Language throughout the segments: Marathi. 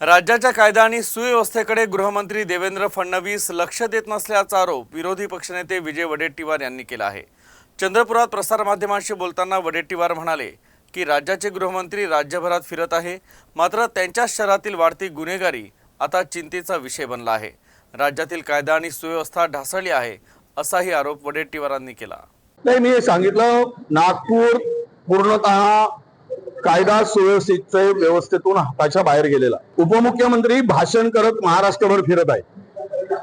राज्याच्या कायदा आणि सुव्यवस्थेकडे गृहमंत्री देवेंद्र फडणवीस लक्ष देत नसल्याचा आरोप विरोधी पक्षनेते विजय वडेट्टीवार यांनी केला आहे. चंद्रपुरात प्रसारमाध्यमांशी बोलताना वडेट्टीवार म्हणाले की राज्याचे गृहमंत्री राज्यभरात फिरत आहे मात्र त्यांच्या शहरातील वाढती गुन्हेगारी आता चिंतेचा विषय बनला आहे. राज्यातील कायदा आणि सुव्यवस्था ढासळली आहे असाही आरोप वडेट्टीवारांनी केला. नाही मी सांगितलं नागपूर पूर्णतः कायदा सुव्यवस्थेचे व्यवस्थेतून हाताच्या बाहेर गेलेला. उपमुख्यमंत्री भाषण करत महाराष्ट्रभर फिरत आहे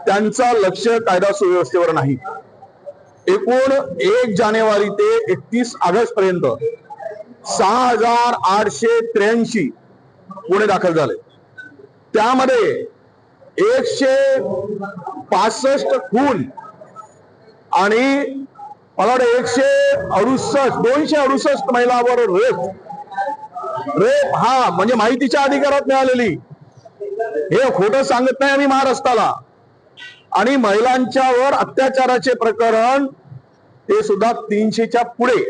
त्यांचा लक्ष कायदा सुव्यवस्थेवर नाही. एकूण एक जानेवारी ते एकतीस ऑगस्ट पर्यंत सहा हजार आठशे त्र्याऐंशी गुन्हे दाखल झाले. त्यामध्ये एकशे पासष्ट खून आणि मला वाटतं एकशे अडुसष्ट दोनशे अडुसष्ट महिलावर रेप रेप हा म्हणजे माहितीच्या अधिकारात मिळालेली. हे खोटं सांगत नाही आम्ही महाराष्ट्राला. आणि महिलांच्यावर अत्याचाराचे प्रकरण ते सुद्धा तीनशेच्या पुढे.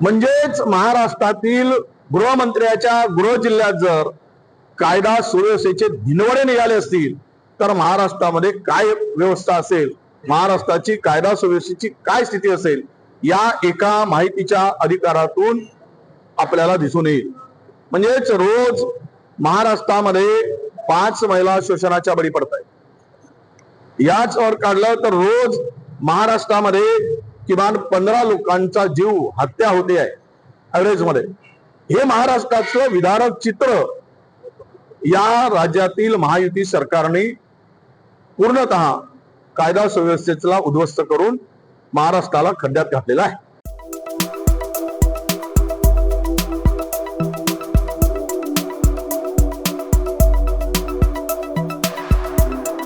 म्हणजेच महाराष्ट्रातील गृहमंत्र्याच्या गृह जिल्ह्यात जर कायदा सुव्यवस्थेचे धिनवडे निघाले असतील तर महाराष्ट्रामध्ये काय व्यवस्था असेल? महाराष्ट्राची कायदा सुव्यवस्थेची काय स्थिती असेल? या एका माहितीच्या अधिकारातून आपल्याला दिसून येईल. म्हणजेच रोज महाराष्ट्रामध्ये पाच महिला शोषणाच्या बळी पडत आहेत याच वर काढलं तर रोज महाराष्ट्रामध्ये किमान पंधरा लोकांचा जीव हत्या होते आहे ऍव्हरेजमध्ये. हे महाराष्ट्राचं विदारक चित्र या राज्यातील महायुती सरकारने पूर्णतः कायदा सुव्यवस्थेला उद्ध्वस्त करून महाराष्ट्राला खड्ड्यात घातलेला आहे.